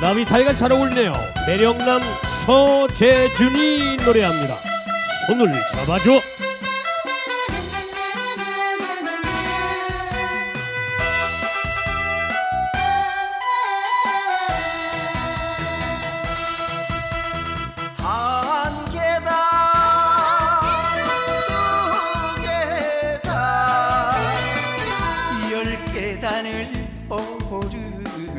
나비타이가 잘 어울리네요. 매력남 서재준이 노래합니다. 손을 잡아줘. 계단을 오르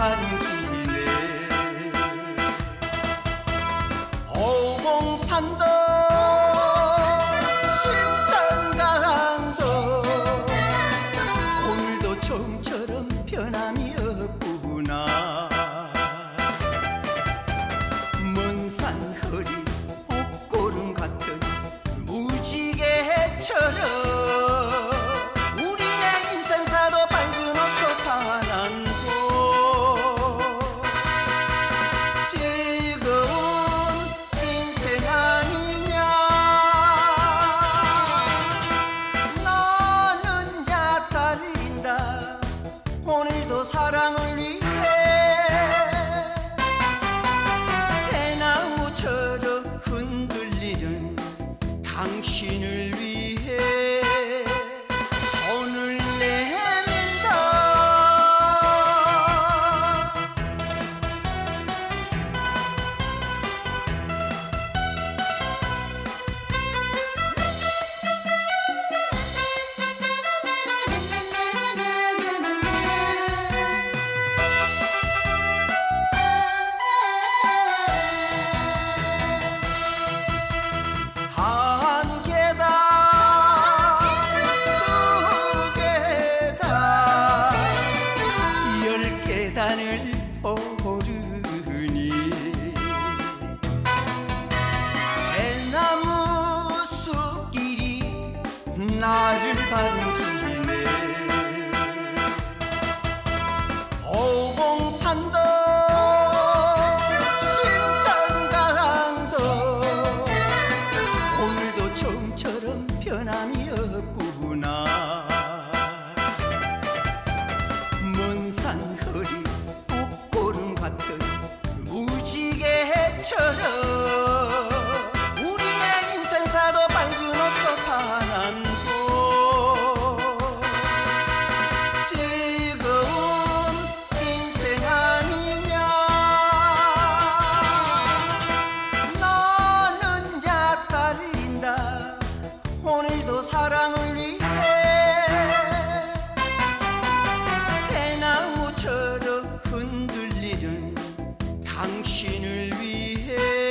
반기네. 오봉산도 신장강도 오늘도 처음처럼 변함이 없구나. 먼 산 허리 옷고름 같은 무지개처럼 오르니 대나무 숲길이 나를 반기 산 düşünül bir.